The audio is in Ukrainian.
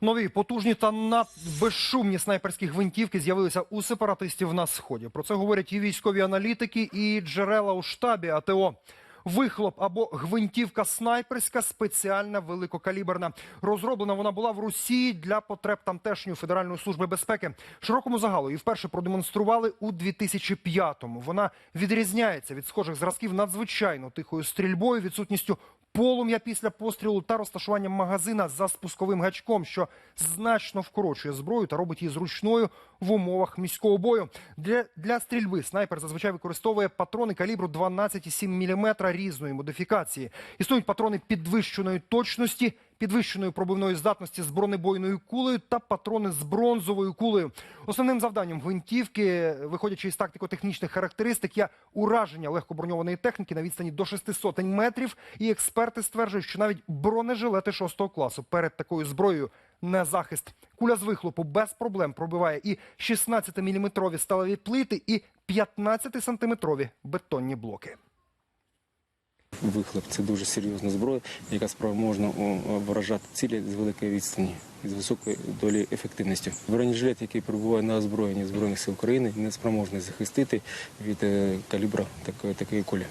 Нові потужні та надбезшумні снайперські гвинтівки з'явилися у сепаратистів на сході. Про це говорять і військові аналітики, і джерела у штабі АТО. Вихлоп або гвинтівка снайперська спеціальна великокаліберна. Розроблена вона була в Росії для потреб тамтешньої федеральної служби безпеки. Широкому загалу її вперше продемонстрували у 2005-му. Вона відрізняється від схожих зразків надзвичайно тихою стрільбою, відсутністю полум'я після пострілу та розташуванням магазина за спусковим гачком, що значно вкорочує зброю та робить її зручною в умовах міського бою. Для, для стрільби снайпер зазвичай використовує патрони калібру 12,7 мм різної модифікації. Існують патрони підвищеної точності, підвищеної пробивної здатності з бронебойною кулею та патрони з бронзовою кулею. Основним завданням гвинтівки, виходячи із тактико-технічних характеристик, є ураження легкоброньованої техніки на відстані до 600 метрів. І експерти стверджують, що навіть бронежилети 6 класу перед такою зброєю не захист. Куля з вихлопу без проблем пробиває і 16-мм сталеві плити, і 15-сантиметрові бетонні блоки. Вихлоп це дуже серйозна зброя, яка спроможна вражати цілі з великої відстані і з високою долі ефективності. Бронежилет, який перебуває на озброєнні збройних сил України, не спроможний захистити від е, калібра такої такої кулі.